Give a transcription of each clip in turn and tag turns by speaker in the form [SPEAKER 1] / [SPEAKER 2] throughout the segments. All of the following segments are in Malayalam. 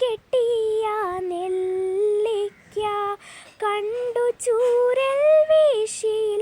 [SPEAKER 1] കെട്ടിയ നെല്ലിക്ക കണ്ടു ചൂരൽ വീശിയ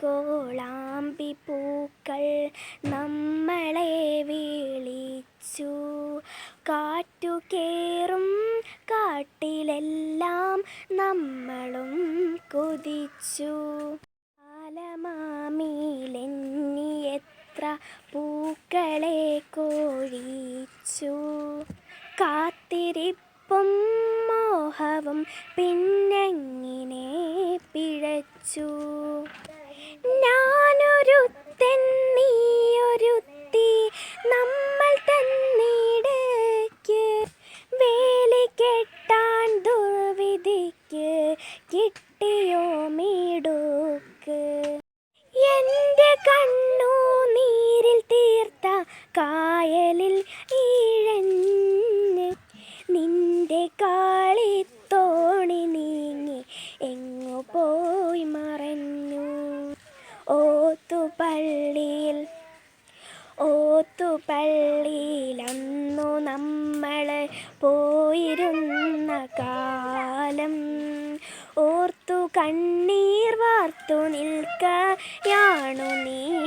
[SPEAKER 1] കോളാമ്പി പൂക്കൾ നമ്മളെ വിളിച്ചു. കാറ്റുകേറും കാട്ടിലെല്ലാം നമ്മളും കുതിച്ചു. ആലമാമിയിലെന്നി എത്ര പൂക്കളെ കോഴിച്ചു. കാത്തിരിപ്പും മോഹവും പിന്നെങ്ങിനെ പിഴച്ചു. ഓത്തുപള്ളിയിൽ ഓത്തുപള്ളിയിലന്നു നമ്മൾ പോയിരുന്ന കാലം. ഓർത്തു കണ്ണീർ വാർത്തു നിൽക്കയാണു നീലമേഘം